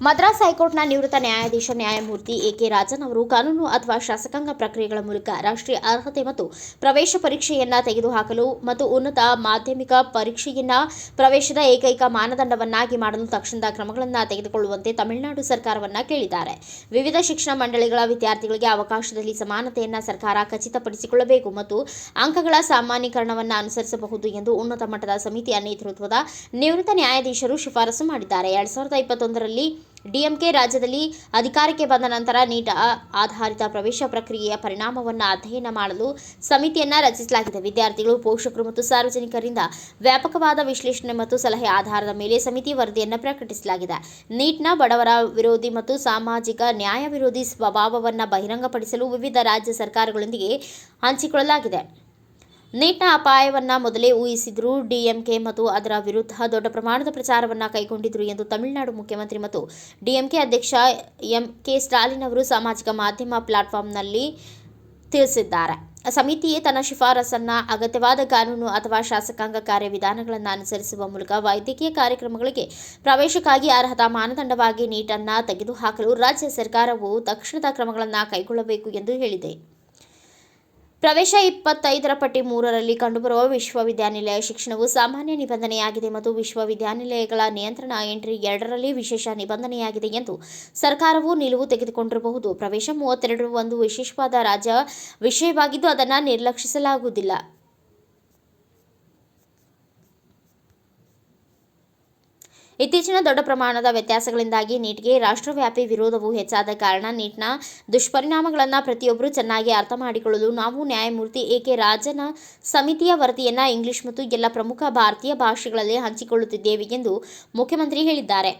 ಮದ್ರಾಸ್ ಹೈಕೋರ್ಟ್ನ ನಿವೃತ್ತ ನ್ಯಾಯಾಧೀಶ ನ್ಯಾಯಮೂರ್ತಿ ಎ ಕೆ ರಾಜನ್ ಅವರು ಕಾನೂನು ಅಥವಾ ಶಾಸಕಾಂಗ ಪ್ರಕ್ರಿಯೆಗಳ ಮೂಲಕ ರಾಷ್ಟ್ರೀಯ ಅರ್ಹತೆ ಮತ್ತು ಪ್ರವೇಶ ಪರೀಕ್ಷೆಯನ್ನ ತೆಗೆದುಹಾಕಲು ಮತ್ತು ಉನ್ನತ ಮಾಧ್ಯಮಿಕ ಪರೀಕ್ಷೆಯನ್ನ ಪ್ರವೇಶದ ಏಕೈಕ ಮಾನದಂಡವನ್ನಾಗಿ ಮಾಡಲು ತಕ್ಷಣದ ಕ್ರಮಗಳನ್ನು ತೆಗೆದುಕೊಳ್ಳುವಂತೆ ತಮಿಳುನಾಡು ಸರ್ಕಾರವನ್ನ ಕೇಳಿದ್ದಾರೆ. ವಿವಿಧ ಶಿಕ್ಷಣ ಮಂಡಳಿಗಳ ವಿದ್ಯಾರ್ಥಿಗಳಿಗೆ ಅವಕಾಶದಲ್ಲಿ ಸಮಾನತೆಯನ್ನ ಸರ್ಕಾರ ಖಚಿತಪಡಿಸಿಕೊಳ್ಳಬೇಕು ಮತ್ತು ಅಂಕಗಳ ಸಾಮಾನ್ಯೀಕರಣವನ್ನು ಅನುಸರಿಸಬಹುದು ಎಂದು ಉನ್ನತ ಮಟ್ಟದ ಸಮಿತಿಯ ನೇತೃತ್ವದ ನಿವೃತ್ತ ನ್ಯಾಯಾಧೀಶರು ಶಿಫಾರಸು ಮಾಡಿದ್ದಾರೆ. ಎರಡ್ ಸಾವಿರದ ಇಪ್ಪತ್ತೊಂದರಲ್ಲಿ ಡಿಎಂಕೆ ರಾಜ್ಯದಲ್ಲಿ ಅಧಿಕಾರಕ್ಕೆ ಬಂದ ನಂತರ ನೀಟ್ ಆಧಾರಿತ ಪ್ರವೇಶ ಪ್ರಕ್ರಿಯೆಯ ಪರಿಣಾಮವನ್ನು ಅಧ್ಯಯನ ಮಾಡಲು ಸಮಿತಿಯನ್ನು ರಚಿಸಲಾಗಿದೆ. ವಿದ್ಯಾರ್ಥಿಗಳು, ಪೋಷಕರು ಮತ್ತು ಸಾರ್ವಜನಿಕರಿಂದ ವ್ಯಾಪಕವಾದ ವಿಶ್ಲೇಷಣೆ ಮತ್ತು ಸಲಹೆ ಆಧಾರದ ಮೇಲೆ ಸಮಿತಿ ವರದಿಯನ್ನು ಪ್ರಕಟಿಸಲಾಗಿದೆ. ನೀಟ್ನ ಬಡವರ ವಿರೋಧಿ ಮತ್ತು ಸಾಮಾಜಿಕ ನ್ಯಾಯ ವಿರೋಧಿ ಸ್ವಭಾವವನ್ನು ಬಹಿರಂಗಪಡಿಸಲು ವಿವಿಧ ರಾಜ್ಯ ಸರ್ಕಾರಗಳೊಂದಿಗೆ ಹಂಚಿಕೊಳ್ಳಲಾಗಿದೆ. ನೀಟ್ನ ಅಪಾಯವನ್ನ ಮೊದಲೇ ಊಹಿಸಿದ್ರು ಡಿಎಂಕೆ ಮತ್ತು ಅದರ ವಿರುದ್ಧ ದೊಡ್ಡ ಪ್ರಮಾಣದ ಪ್ರಚಾರವನ್ನ ಕೈಗೊಂಡಿದ್ರು ಎಂದು ತಮಿಳುನಾಡು ಮುಖ್ಯಮಂತ್ರಿ ಮತ್ತು ಡಿಎಂಕೆ ಅಧ್ಯಕ್ಷ ಎಂ ಕೆ ಸ್ಟಾಲಿನ್ ಅವರು ಸಾಮಾಜಿಕ ಮಾಧ್ಯಮ ಪ್ಲಾಟ್ಫಾರ್ಮ್ನಲ್ಲಿ ತಿಳಿಸಿದ್ದಾರೆ. ಸಮಿತಿಯೇ ತನ್ನ ಶಿಫಾರಸನ್ನ ಅಗತ್ಯವಾದ ಕಾನೂನು ಅಥವಾ ಶಾಸಕಾಂಗ ಕಾರ್ಯವಿಧಾನಗಳನ್ನು ಅನುಸರಿಸುವ ಮೂಲಕ ವೈದ್ಯಕೀಯ ಕಾರ್ಯಕ್ರಮಗಳಿಗೆ ಪ್ರವೇಶಕ್ಕಾಗಿ ಅರ್ಹತಾ ಮಾನದಂಡವಾಗಿ ನೀಟನ್ನು ತೆಗೆದುಹಾಕಲು ರಾಜ್ಯ ಸರ್ಕಾರವು ತಕ್ಷಣದ ಕ್ರಮಗಳನ್ನು ಕೈಗೊಳ್ಳಬೇಕು ಎಂದು ಹೇಳಿದೆ. ಪ್ರವೇಶ ಇಪ್ಪತ್ತೈದರ ಪಟ್ಟಿ ಮೂರರಲ್ಲಿ ಕಂಡುಬರುವ ವಿಶ್ವವಿದ್ಯಾನಿಲಯ ಶಿಕ್ಷಣವು ಸಾಮಾನ್ಯ ನಿಬಂಧನೆಯಾಗಿದೆ ಮತ್ತು ವಿಶ್ವವಿದ್ಯಾನಿಲಯಗಳ ನಿಯಂತ್ರಣ ಎಂಟ್ರಿ ಎರಡರಲ್ಲಿ ವಿಶೇಷ ನಿಬಂಧನೆಯಾಗಿದೆ ಎಂದು ಸರ್ಕಾರವು ನಿಲುವು ತೆಗೆದುಕೊಂಡಿರಬಹುದು. ಪ್ರವೇಶ ಮೂವತ್ತೆರಡು ಒಂದು ವಿಶೇಷವಾದ ರಾಜ್ಯ ವಿಷಯವಾಗಿದ್ದು, ಅದನ್ನು ನಿರ್ಲಕ್ಷಿಸಲಾಗುವುದಿಲ್ಲ. ಇತ್ತೀಚಿನ ದೊಡ್ಡ ಪ್ರಮಾಣದ ವ್ಯತ್ಯಾಸಗಳಿಂದಾಗಿ ನೀಟ್ಗೆ ರಾಷ್ಟ್ರವ್ಯಾಪಿ ವಿರೋಧವು ಹೆಚ್ಚಾದ ಕಾರಣ ನೀಟ್ನ ದುಷ್ಪರಿಣಾಮಗಳನ್ನು ಪ್ರತಿಯೊಬ್ಬರೂ ಚೆನ್ನಾಗಿ ಅರ್ಥ ಮಾಡಿಕೊಳ್ಳಲು ನಾವು ನ್ಯಾಯಮೂರ್ತಿ ಎ ಕೆ ರಾಜನ ಸಮಿತಿಯ ವರದಿಯನ್ನು ಇಂಗ್ಲಿಷ್ ಮತ್ತು ಎಲ್ಲ ಪ್ರಮುಖ ಭಾರತೀಯ ಭಾಷೆಗಳಲ್ಲಿ ಹಂಚಿಕೊಳ್ಳುತ್ತಿದ್ದೇವೆ ಎಂದು ಮುಖ್ಯಮಂತ್ರಿ ಹೇಳಿದ್ದಾರೆ.